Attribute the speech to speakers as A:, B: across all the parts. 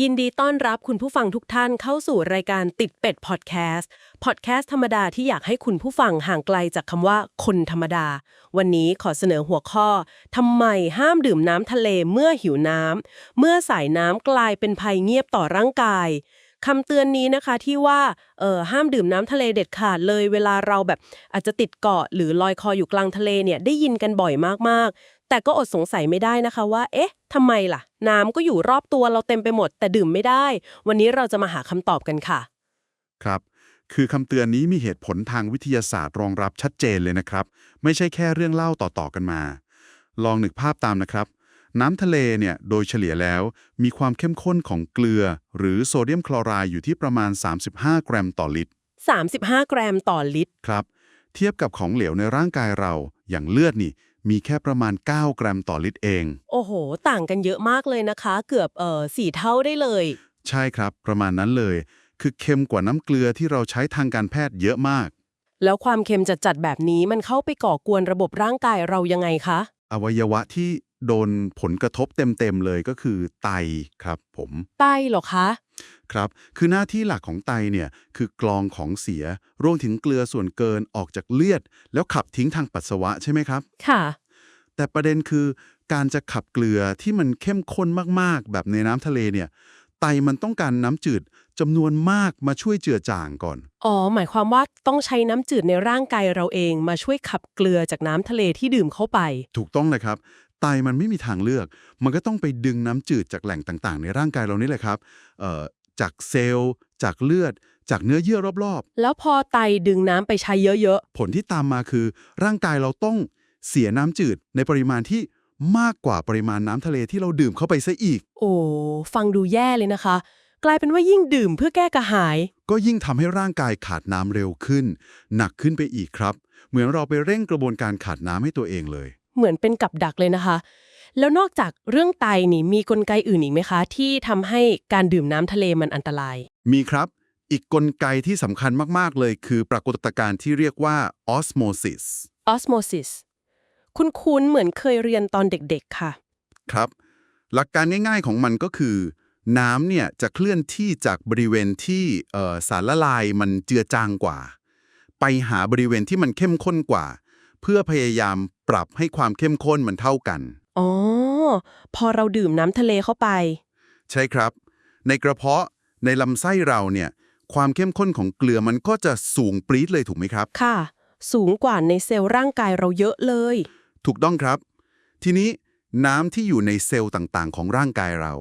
A: ยินดีต้อนรับคุณผู้ฟังทุกท่านเข้าสู่รายการติดเป็ดพอดแคสต์พอดแคสต์ธรรมดาที่อยากให้คุณผู้ฟังห่างไกลจากคำว่าคนธรรมดา วันนี้ขอเสนอหัวข้อทำไมห้ามดื่มน้ำทะเลเมื่อหิวน้ำเมื่อสายน้ำกลายเป็นภัยเงียบต่อร่างกายคำเตือนนี้นะคะที่ว่าเออห้ามดื่มน้ำทะเลเด็ดขาดเลย เวลาเราแบบอาจจะติดเกาะหรือลอยคออยู่กลางทะเลเนี่ยได้ยินกันบ่อยมากๆ แต่ก็อดสงสัยไม่ได้นะคะว่า เอ๊ะทำไมล่ะ น้ำก็อยู่รอบตัวเราเต็มไปหมด แต่ดื่มไม่ได้ วันนี้เราจะมาหาคำตอบกันค่ะ
B: ครับ คือคำเตือนนี้มีเหตุผลทางวิทยาศาสตร์รองรับชัดเจนเลยนะครับ ไม่ใช่แค่เรื่องเล่าต่อๆกันมา ลองนึกภาพตามนะครับ น้ำทะเลเนี่ยโดยเฉลี่ยแล้ว มีความเข้มข้นของเกลือ หรือโซเดียมคลอไรด์อยู่ที่ประมาณ 35 กรัมต่อลิตร
A: 35 กรัมต่อลิตร
B: ครับ เทียบกับของเหลวในร่างกายเราอย่างเลือดนี่ มีแค่ประมาณ 9 กรัมต่อลิตรเอง
A: โอ้โห ต่างกันเยอะมากเลยนะคะ เกือบเอ่อสี่เท่าได้เลย
B: ใช่ครับ ประมาณนั้นเลย คือเค็มกว่าน้ำเกลือที่เราใช้ทางการแพทย์เยอะมาก
A: แล้วความเค็มจัดๆแบบนี้มันเข้าไปก่อกวนระบบร่างกายเรายังไงคะ
B: อวัยวะที่ โดนผลกระทบเต็มๆเลยก็คือไตครับผม
A: ไตเหรอคะ
B: ครับ คือหน้าที่หลักของไตเนี่ยคือกรองของเสียรวมถึงเกลือส่วนเกินออกจากเลือด แล้วขับทิ้งทางปัสสาวะใช่ไหมครับ
A: ค่ะ
B: แต่ประเด็นคือการจะขับเกลือที่มันเข้มข้นมากๆ แบบในน้ำทะเลเนี่ยไตมันต้องการน้ำจืดจำนวนมากมาช่วยเจือจางก่อน
A: อ๋อ หมายความว่าต้องใช้น้ำจืดในร่างกายเราเองมาช่วยขับเกลือจากน้ำทะเลที่ดื่มเข้าไป
B: ถูกต้องเลยครับ ไตมันไม่มีทางเลือก มันก็ต้องไปดึงน้ำจืดจากแหล่งต่าง ๆ ในร่างกายเรานี่แหละครับเอ่อจากเซลล์ จากเลือด จากเนื้อเยื่อรอบ
A: แล้วพอไตดึงน้ำไปใช้เยอะ
B: ๆ ผลที่ตามมาคือ ร่างกายเราต้องเสียน้ำจืดในปริมาณที่มากกว่าปริมาณน้ำทะเลที่เราดื่มเข้าไปซะอีก
A: ๆโอ้ฟังดูแย่เลยนะคะ กลายเป็นว่ายิ่งดื่มเพื่อแก้กระหาย
B: ก็ยิ่งทำให้ร่างกายขาดน้ำเร็วขึ้น หนักขึ้นไปอีกครับ เหมือนเราไปเร่งกระบวนการขาดน้ำให้ตัวเองเลย
A: เหมือนเป็นกับดักเลยนะคะ แล้วนอกจากเรื่องไตนี่มีกลไกอื่นอีกไหมคะ ที่ทำให้การดื่มน้ำทะเลมันอันตราย
B: มีครับ อีกกลไกที่สำคัญมาก ๆ เลยคือปรากฏการณ์ที่เรียกว่า osmosis
A: osmosis คุ้นๆเหมือนเคยเรียนตอนเด็กๆค่ะ
B: ครับ หลักการง่าย ๆของมันก็คือ น้ำเนี่ยจะเคลื่อนที่จากบริเวณที่เอ่อสารละลายมันเจือจางกว่า ไปหาบริเวณที่มันเข้มข้นกว่า เพื่อพยายาม ปรับให้ความเข้มข้นมันเท่ากัน
A: อ๋อ พอเราดื่มน้ำทะเลเข้าไป
B: ใช่ครับ ในกระเพาะในลำไส้เราเนี่ย ความเข้มข้นของเกลือมันก็จะสูงปรี๊ดเลยถูกไหมครับ
A: ค่ะ สูงกว่าในเซลล์ร่างกายเราเยอะเลย
B: ถูกต้องครับ ทีนี้น้ำที่อยู่ในเซลล์ต่างๆ ของร่างกายเรา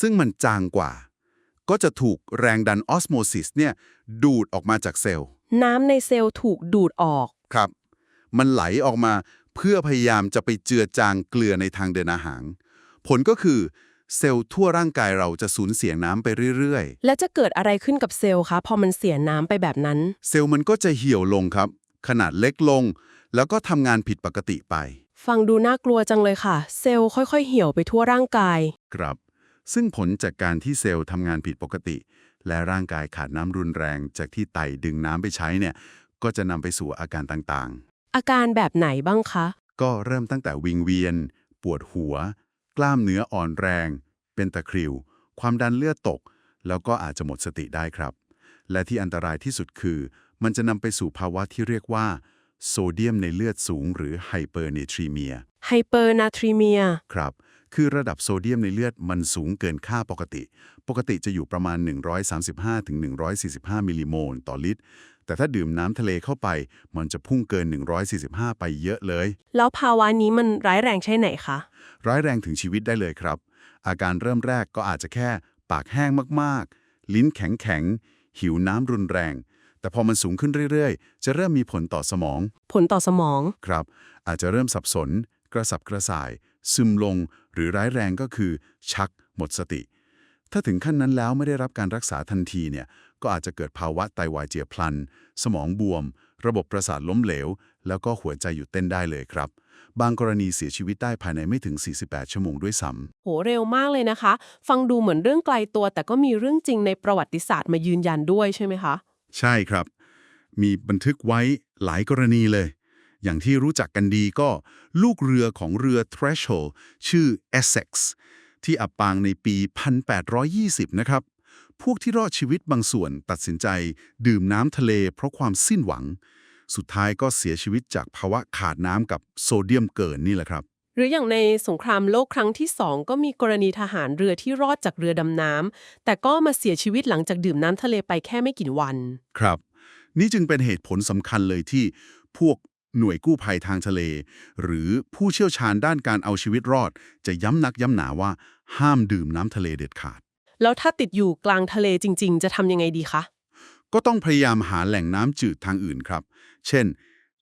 B: ซึ่งมันจางกว่า ก็จะถูกแรงดันออสโมซิสเนี่ยดูดออกมาจากเซลล์
A: น้ำในเซลล์ถูกดูดออก
B: ครับ มันไหลออกมา เพื่อพยายามจะไปเจือจางเกลือในทางเดินอาหาร ผลก็คือ เซลล์ทั่วร่างกายเราจะสูญเสียน้ำไปเรื่อย
A: และจะเกิดอะไรขึ้นกับเซลล์คะพอมันเสียน้ำไปแบบนั้น
B: ๆ เซลล์มันก็จะเหี่ยวลงครับ ขนาดเล็กลง แล้วก็ทำงานผิดปกติไป
A: ฟังดูน่ากลัวจังเลยค่ะ เซลล์ค่อยๆ เหี่ยวไปทั่วร่างกาย
B: ครับ ซึ่งผลจากการที่เซลล์ทำงานผิดปกติ และร่างกายขาดน้ำรุนแรงจากที่ไตดึงน้ำไปใช้เนี่ย ก็จะนำไปสู่อาการต่าง
A: อาการแบบไหนบ้างคะ
B: ๆก็เริ่มตั้งแต่วิงเวียน ปวดหัว กล้ามเนื้ออ่อนแรง เป็นตะคริว ความดันเลือดตก แล้วก็อาจจะหมดสติได้ครับ และที่อันตรายที่สุดคือ มันจะนำไปสู่ภาวะที่เรียกว่า โซเดียมในเลือดสูง หรือไฮเปอร์เนทรีเมีย
A: ไฮเปอร์นาทรีเมีย
B: ครับ คือระดับโซเดียมในเลือดมันสูงเกินค่าปกติ ปกติจะอยู่ประมาณ 135-145 มิลลิโมลต่อลิตร แต่ถ้าดื่มน้ำทะเลเข้าไป มันจะพุ่งเกิน 145 ไปเยอะเลย
A: แล้วภาวะนี้มันร้ายแรงใช่ไหนคะ
B: ร้ายแรงถึงชีวิตได้เลยครับ อาการเริ่มแรกก็อาจจะแค่ปากแห้งมากๆ ลิ้นแข็งๆ หิวน้ำรุนแรง แต่พอมันสูงขึ้นเรื่อยๆ จะเริ่มมีผลต่อสมอง
A: ผลต่อสมอง
B: ครับ อาจจะเริ่มสับสน กระสับกระส่าย ซึมลง หรือร้ายแรงก็คือ ชัก หมดสติถ้าถึงขั้นนั้นแล้วไม่ได้รับการรักษาทันทีเนี่ย ก็อาจจะเกิดภาวะไตวายเจียบพลัน สมองบวม ระบบประสาทล้มเหลว แล้วก็หัวใจหยุดเต้นได้เลยครับ บางกรณีเสียชีวิตได้ภายในไม่ถึง 48 ชั่วโมงด้วยซ้ำ
A: โหเร็วมากเลยนะคะ ฟังดูเหมือนเรื่องไกลตัว แต่ก็มีเรื่องจริงในประวัติศาสตร์มายืนยันด้วยใช่ไหมคะ
B: ใช่ครับ มีบันทึกไว้หลายกรณีเลย อย่างที่รู้จักกันดีก็ลูกเรือของเรือ Threshold ชื่อ Essex ที่อับปางในปี 1820 นะครับ พวกที่รอดชีวิตบางส่วนตัดสินใจ ดื่มน้ำทะเลเพราะความสิ้นหวัง สุดท้ายก็เสียชีวิตจากภาวะขาดน้ำกับโซเดียมเกินนี่แหละครับ
A: หรืออย่างในสงครามโลกครั้งที่สองก็มีกรณีทหารเรือที่รอดจากเรือดำน้ำแต่ก็มาเสียชีวิตหลังจากดื่มน้ำทะเลไปแค่ไม่กี่วัน
B: ครับ นี่จึงเป็นเหตุผลสำคัญเลยที่พวกหน่วยกู้ภัยทางทะเล หรือผู้เชี่ยวชาญด้านการเอาชีวิตรอด จะย้ำนักย้ำหนาว่าห้ามดื่มน้ำทะเลเด็ดขาด
A: แล้วถ้าติดอยู่กลางทะเลจริง ๆ จะทำยังไงดีคะ
B: ก็ต้องพยายามหาแหล่งน้ำจืดทางอื่นครับ เช่น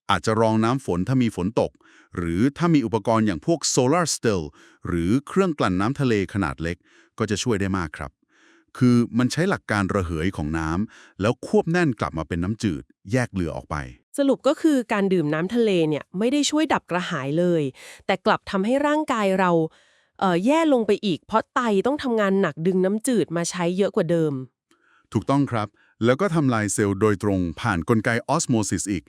B: อาจจะรองน้ำฝนถ้ามีฝนตก หรือถ้ามีอุปกรณ์อย่างพวก solar still หรือเครื่องกลั่นน้ำทะเลขนาดเล็ก ก็จะช่วยได้มากครับ คือมันใช้หลักการระเหยของน้ำแล้วควบแน่นกลับมาเป็นน้ำจืด แยกเหลือออกไป
A: สรุปก็คือการดื่มน้ำทะเลเนี่ยไม่ได้ช่วยดับกระหายเลย แต่กลับทำให้ร่างกายเราเอ่อ แย่ลงไปอีก เพราะไตต้องทำงานหนักดึงน้ำจืดมาใช้เยอะกว่าเดิม
B: ถูกต้องครับ แล้วก็ทำลายเซลล์โดยตรงผ่านนกลไกออสโมซิสอีก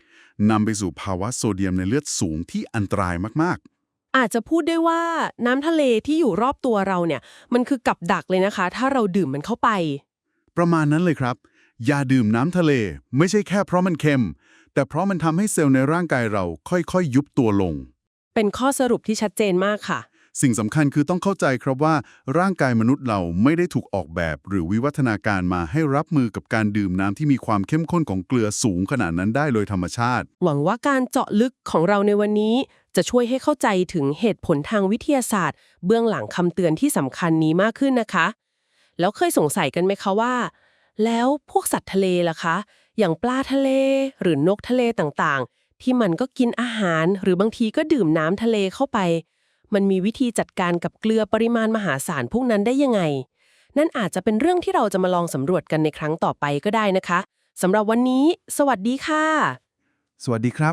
B: นำไปสู่ภาวะโซเดียมในเลือดสูงที่อันตรายมาก
A: อาจจะพูดได้ว่าน้ำทะเลที่อยู่รอบตัวเราเนี่ย มันคือกับดักเลยนะคะ ถ้าเราดื่มมันเข้าไป
B: ๆประมาณนั้นเลยครับอย่าดื่มน้ำทะเล ไม่ใช่แค่เพราะมันเค็ม แต่เพราะมันทำให้เซลล์ในร่างกายเราค่อยๆยุบตัวลง
A: เป็นข้อสรุปที่ชัดเจนมากค่ะ
B: สิ่งสำคัญคือต้องเข้าใจครับว่าร่างกายมนุษย์เราไม่ได้ถูกออกแบบ หรือวิวัฒนาการมาให้รับมือกับการดื่มน้ำที่มีความเข้มข้นของเกลือสูงขนาดนั้นได้โดยธรรมชาติ
A: หวังว่าการเจาะลึกของเราในวันนี้ จะช่วยให้เข้าใจถึงเหตุผลทางวิทยาศาสตร์ เบื้องหลังคำเตือนที่สำคัญนี้มากขึ้นนะคะ แล้วเคยสงสัยกันไหมคะว่า แล้วพวกสัตว์ทะเลล่ะคะ อย่างปลาทะเล หรือนกทะเลต่างๆ ที่มันก็กินอาหาร หรือบางทีก็ดื่มน้ำทะเลเข้าไป มันมีวิธีจัดการกับเกลือปริมาณมหาศาลพวกนั้นได้ยังไง นั่นอาจจะเป็นเรื่องที่เราจะมาลองสำรวจกันในครั้งต่อไปก็ได้นะคะสำหรับวันนี้ สวัสดีค่ะ
B: สวัสดีครับ